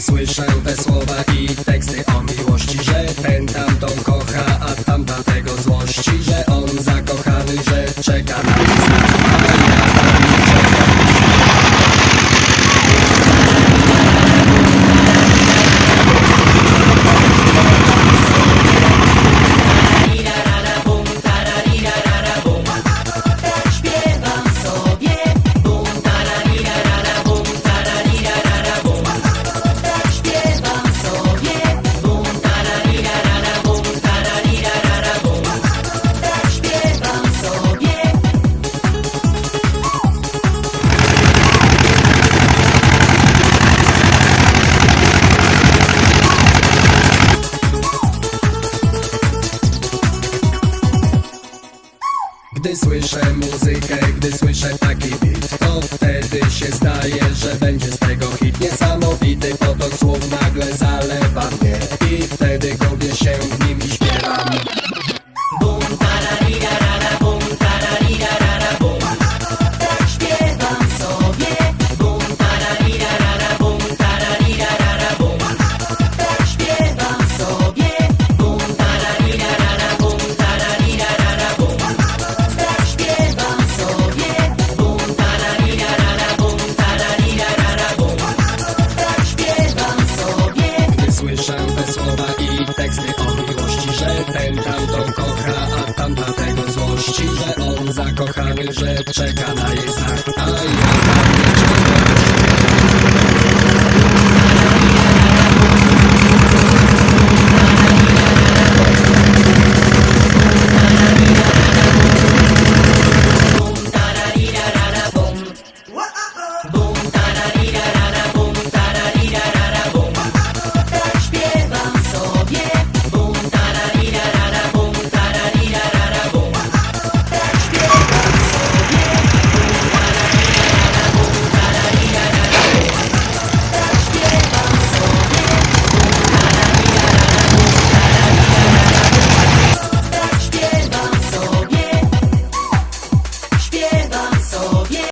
słyszę te słowa i teksty o miłości Że ten tamtą kocha, a tamta tego złości Że on zakochany, że czeka na list Gdy słyszę muzykę, gdy słyszę taki beat To wtedy się zdaje, że będzie z tego hit. Niesamowity potok słów nagle zalewa że czeka na jej znak.